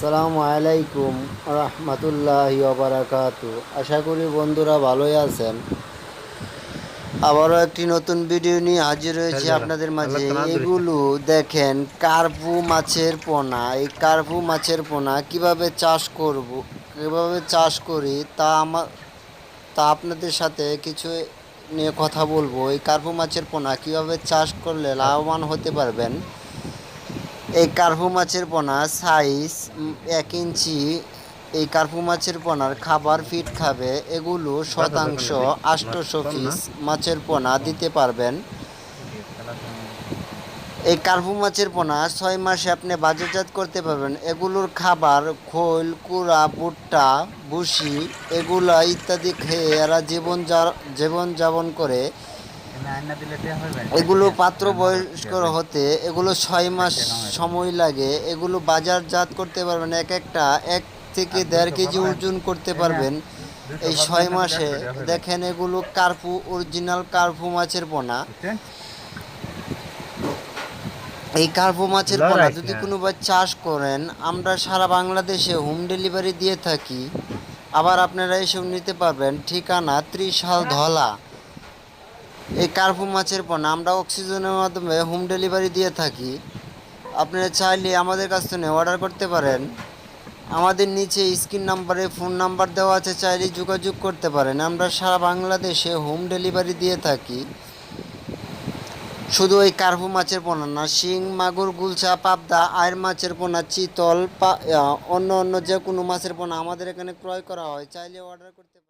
আসসালামু আলাইকুম রহমতুল্লাহ বারাকাতু আশা করি বন্ধুরা ভালোই আছেন। আবারও একটি নতুন ভিডিও নিয়ে হাজির হয়েছি আপনাদের মাঝে। এগুলো দেখেন কার্পু মাছের পোনা। এই কার্পু মাছের পোনা কীভাবে চাষ করব কীভাবে চাষ করি তা আমার তা আপনাদের সাথে কিছু নিয়ে কথা বলব। এই কার্পু মাছের পোনা কীভাবে চাষ করলে লাভবান হতে পারবেন? এই কার্পু মাছের পোনা সাইজ এক ইঞ্চি এই কার্পু মাছের পোনার খাবার ফিট খাবে এগুলো শতাংশ আষ্টশো পিস মাছের পোনা দিতে পারবেন। এই কার্পু মাছের পোনা ছয় মাসে আপনি বাজারজাত করতে পারবেন। এগুলোর খাবার খোল কুড়া ভুট্টা ভুসি এগুলা ইত্যাদি খেয়ে এরা জীবন জীবন যাপন করে এগুলো পাত্র বয়স্ক হতে, এগুলো ছয় মাস সময় লাগে, এগুলো বাজারজাত করতে পারবেন, এক একটা এক থেকে দেড় কেজি ওজন করতে পারবেন। এই ছয় মাসে দেখেন এগুলো কার্পু, অরিজিনাল কার্পু মাছের পোনা। এই কার্পু মাছের পোনা যদি কোনো বা চাষ করেন, আমরা সারা বাংলাদেশে হোম ডেলিভারি দিয়ে থাকি। আবার আপনারা এসব নিতে পারবেন, ঠিকানা ত্রিশাল ধলা। এই কার্পু মাছের পোনা, আমরা অক্সিজেনের মাধ্যমে হোম ডেলিভারি দিয়ে থাকি। আপনারা চাইলে আমাদের কাছ থেকে অর্ডার করতে পারেন। আমাদের নিচে স্ক্রিন নাম্বারে ফোন নাম্বার দেওয়া আছে, চাইলে যোগাযোগ করতে পারেন। আমরা সারা বাংলাদেশে হোম ডেলিভারি দিয়ে থাকি। শুধু ওই কার্পু মাছের পোনা না, শিং, মাগুর, গুলচা, পাবদা আয়ের মাছের পোনা, চিতল, পা অন্য অন্য যে কোনো মাছের পোনা আমাদের এখানে ক্রয় করা হয়। চাইলে অর্ডার করতে